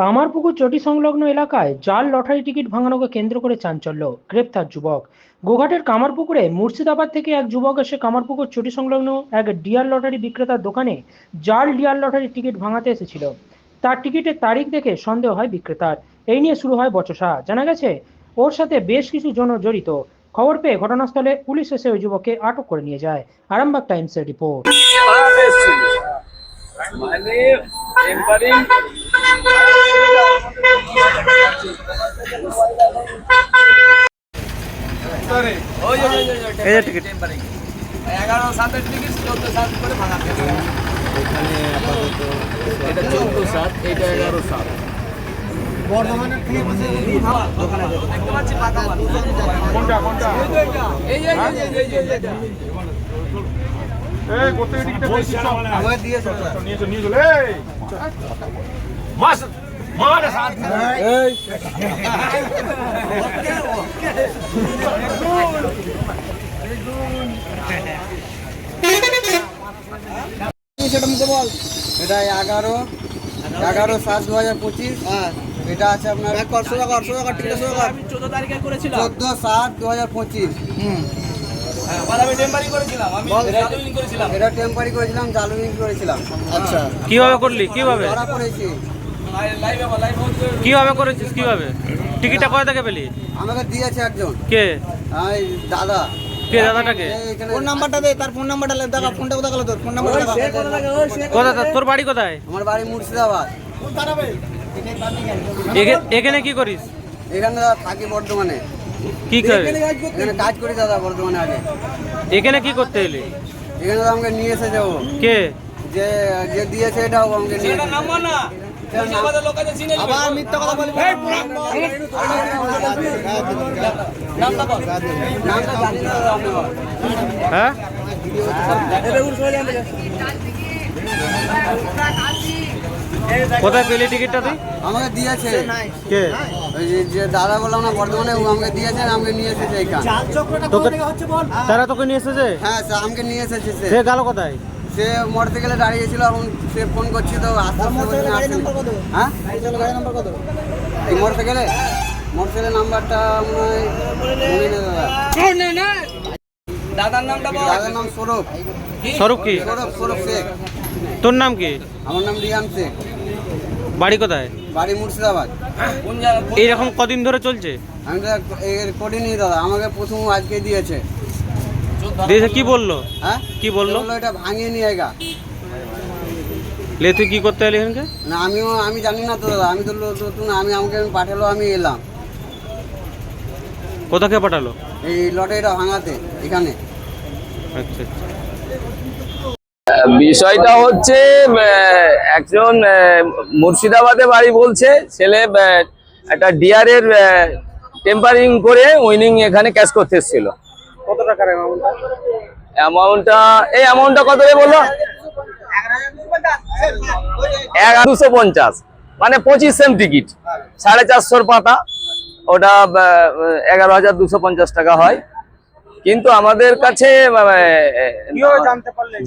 কামারপুকুর চটি সংলগ্ন এলাকায় জাল লটারি টিকিট ভাঙানোকে কেন্দ্র করে চাঞ্চল্য। গ্রেপ্তার যুবক। গোঘাটের কামারপুকুরে মুর্শিদাবাদ থেকে এক যুবক এসে কামারপুকুর চটি সংলগ্ন এক ডিয়ার লটারি বিক্রেতার দোকানে জাল ডিয়ার লটারি টিকিট ভাঙাতে এসেছিল। তার টিকিটের তারিখ দেখে সন্দেহ হয় বিক্রেতার। এই নিয়ে শুরু হয় বচসা। জানা গেছে, ওর সাথে বেশ কিছু জন জড়িত। খবর পেয়ে ঘটনাস্থলে পুলিশ এসে ওই যুবককে আটক করে নিয়ে যায়। আরামবাগ টাইমসের রিপোর্ট। মানে টেম্পারিং ওই ওই ওই ওই এই যে টিকিট। টেম্পারিং এগারো সাতের টিকিট চোদ্দ সাত করে ভাঙা এটা চোদ্দ সাত এটা এগারো সাত দেখতে পাচ্ছি ফাঁকা মাল। এই যে, এই যে, এই যে, এই যে, এই যে। এটা এগারো এগারো সাত দু হাজার পঁচিশ এটা আছে আপনার আমি চোদ্দ তারিখে করেছিলাম। চোদ্দ সাত দু হাজার পঁচিশ। আর এটা টেম্পারি করেছিলাম জালুমিং করেছিলাম। আচ্ছা। কীভাবে করলি? কীভাবে? ধরা পড়েছি। কীভাবে করেছিস? কীভাবে? টিকিটটা কোথা থেকে পেলি? আমাকে দিয়েছে একজন। কে? দাদা। কে দাদাটাকে? এখানে ফোন নাম্বারটা দে তার ফোন নাম্বারটা দেখা ফোনটা গেল তোর? ফোন নাম্বারটা তোর বাড়ি কোথায়? আমার বাড়ি মুর্শিদাবাদ। এখানে কি করিস? এখানে দাদা থাকি বর্ধমানে। কি করে? এখানে কাজ করি দাদা বর্ধমানে আগে। এখানে কি করতে এলি? এখানে তো আমাকে নিয়ে এসেছে ও। কে? যে যে দিয়েছে এটাও আমাকে নিয়ে এটা এসেছে। না। মুর্শিদাবাদের লোক আছে চিনে নেবে। আবার মিথ্যা কথা বলবি নামটা বল। নামটা জানি না। দাদা আমি বল। হ্যাঁ কোথায় পেলি টিকিটটা তুই? আমাকে দিয়েছে। কে? ওই যে- দাদা বললাম না বর্ধমানে ও আমাকে দিয়েছে আমাকে নিয়ে এসেছে এইখান। তোকে তারা তোকে নিয়ে এসেছে? হ্যাঁ সে আমাকে নিয়ে এসেছে সে। সে গেল কোথায়? সে মোটর গেলে দাঁড়িয়েছিল এখন সে ফোন করছি তো আস্তে আস্তে গাড়ি নাম্বার কত? হ্যাঁ? গাড়ি নাম্বার কত? এই মোটর গেলে মোটর নাম্বারটা মনে দাদা। দাদার নামটা বল। দাদার নাম সৌরভ স্বরূপ কি? সৌরভ সৌরভ শেখ। তোর নাম কি? আমার নাম রিয়ান শেখ। বাড়ি কোথায়? বাড়ি মুর্শিদাবাদ। এইরকম কদিন ধরে চলছে? আমি তো এর করিনি দাদা আমাকে প্রথম আজকে দিয়েছে। দিয়েছে কি বলল? হ্যাঁ? কি বলল? এটা ভাঙিয়ে নিয়ে গা। লে তুই কি করতে এলি এখানকে? না আমিও আমি জানি না তো দাদা আমি তো নতুন আমি আমাকে পাঠালো আমি এলাম। কোথাকে পাঠালো? এই লটারিটা ভাঙাতে এখানে। আচ্ছা আচ্ছা। বিষয়টা হচ্ছে একজন মুর্শিদাবাদে বাড়ি বলছে ছেলে একটা ডিয়ারের টেম্পারিং করে উইনিং এখানে ক্যাশ করতে এসেছিল। কত টাকার অ্যামাউন্টটা এই অ্যামাউন্টটা কত রে বলো এগারো দুশো পঞ্চাশ। মানে পঁচিশ সেম টিকিট সাড়ে চারশোর পাতা। ওটা এগারো হাজার দুশো পঞ্চাশ টাকা হয়। কিন্তু আমাদের কাছে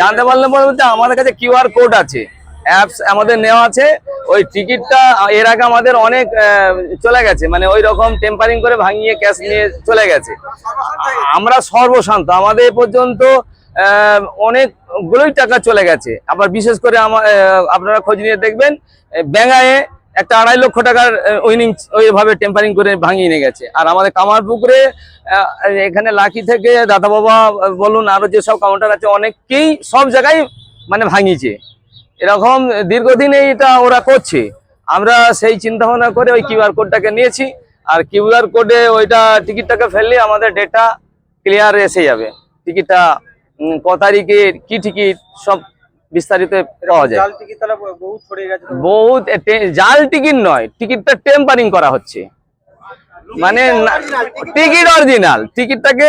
জানতে পারলে বলতে আমাদের কাছে কিউআর কোড আছে। অ্যাপস আমাদের নেওয়া আছে। ওই টিকিটটা এর আগে আমাদের অনেক চলে গেছে। মানে ওই রকম টেম্পারিং করে ভাঙিয়ে ক্যাশ নিয়ে চলে গেছে। আমরা সর্বশান্ত। আমাদের পর্যন্ত অনেকগুলোই টাকা চলে গেছে। আবার বিশেষ করে আমার আপনারা খোঁজ নিয়ে দেখবেন আহ, ব্যাঙ্গায়ে একটা আড়াই লক্ষ টাকার উইনিং ওইভাবে টেম্পারিং করে ভাঙিয়ে নিয়ে গেছে। আর আমাদের কামারপুকুরে এখানে লাকি থেকে দাদা বাবা বলুন, আরও যেসব কাউন্টার আছে, অনেককেই সব জায়গায় মানে ভাঙিয়েছে। এরকম দীর্ঘদিন এটা ওরা করছে। আমরা সেই চিন্তা ভাবনা করে ওই কিউআর কোডটাকে নিয়েছি। আর কিউআর কোডে ওইটা টিকিটটাকে ফেললে আমাদের ডেটা ক্লিয়ার এসে যাবে। টিকিটটা ক তারিখের কি টিকিট, সব বিস্তারিত পাওয়া যায়। বহুত জাল টিকিট নয় টিকিটটা টেম্পারিং করা হচ্ছে। মানে টিকিট অরিজিনাল টিকিটটাকে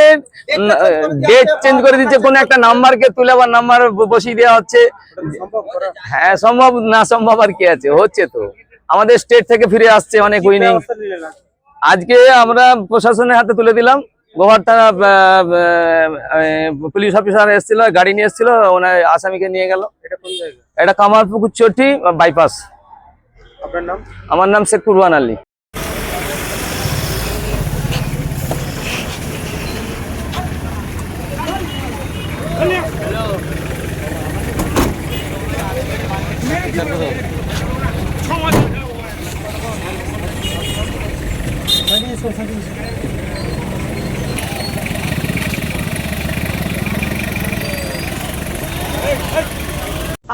ডেট চেঞ্জ করে দিচ্ছে কোন একটা নাম্বারকে তুলে আবার নাম্বার বসিয়ে দেওয়া হচ্ছে। হ্যাঁ সম্ভব না সম্ভব আর কি আছে হচ্ছে তো। আমাদের স্টেট থেকে ফিরে আসছে অনেক উইনিং আজকে আমরা প্রশাসনের হাতে তুলে দিলাম। গোহার থানা আহ, আহ, পুলিশ অফিসার এসেছিল গাড়ি নিয়ে এসেছিল ওনার আসামিকে নিয়ে গেল। এটা কামারপুকুর চটি বাইপাস। আপনার নাম? আমার নাম শেখ কুরবান আলী।